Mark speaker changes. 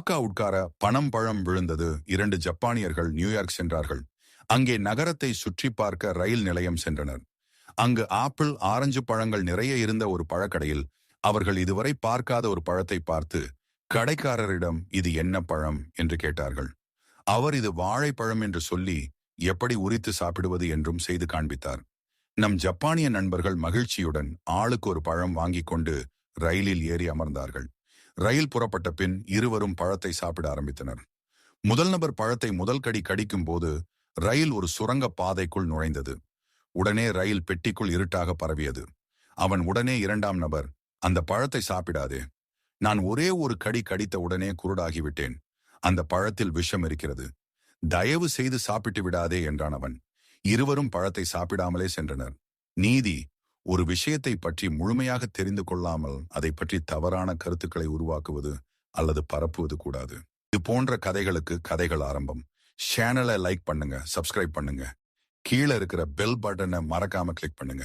Speaker 1: காக்கா உட்கார பணம் பழம் விழுந்தது. இரண்டு ஜப்பானியர்கள் நியூயார்க் சென்றார்கள். அங்கே நகரத்தை சுற்றி பார்க்க ரயில் நிலையம் சென்றனர். அங்கு ஆப்பிள் ஆரஞ்சு பழங்கள் நிறைய இருந்த ஒரு பழக்கடையில் அவர்கள் இதுவரை பார்க்காத ஒரு பழத்தை பார்த்து கடைக்காரரிடம் இது என்ன பழம்? என்று கேட்டார்கள். அவர் இது வாழைப்பழம் என்று சொல்லி எப்படி உரித்து சாப்பிடுவது? என்றும் செய்து காண்பித்தார். நம் ஜப்பானிய நண்பர்கள் மகிழ்ச்சியுடன் ஆளுக்கு ஒரு பழம் வாங்கிக் கொண்டு ரயிலில் ஏறி அமர்ந்தார்கள். ரயில் புறப்பட்ட பின் இருவரும் பழத்தை சாப்பிட ஆரம்பித்தனர். முதல் நபர் பழத்தை முதல் கடி கடிக்கும் போது ரயில் ஒரு சுரங்க பாதைக்குள் நுழைந்தது. உடனே ரயில் பெட்டிக்குள் இருட்டாக பரவியது. அவன் உடனே இரண்டாம் நபர் அந்த பழத்தை சாப்பிடாதே. நான் ஒரே ஒரு கடி கடித்த உடனே குருடாகிவிட்டேன் அந்த பழத்தில் விஷம் இருக்கிறது. தயவு செய்து சாப்பிட்டு விடாதே என்றான் அவன். இருவரும் பழத்தை சாப்பிடாமலே சென்றனர். நீதி ஒரு விஷயத்தை பற்றி முழுமையாக தெரிந்து கொள்ளாமல் அதை பற்றி தவறான கருத்துக்களை உருவாக்குவது அல்லது பரப்புவது கூடாது. இது போன்ற கதைகளுக்கு கதைகள் ஆரம்பம். சேனலை லைக் பண்ணுங்க சப்ஸ்கிரைப் பண்ணுங்க. கீழே இருக்கிற பெல் பட்டனை மறக்காம கிளிக் பண்ணுங்க.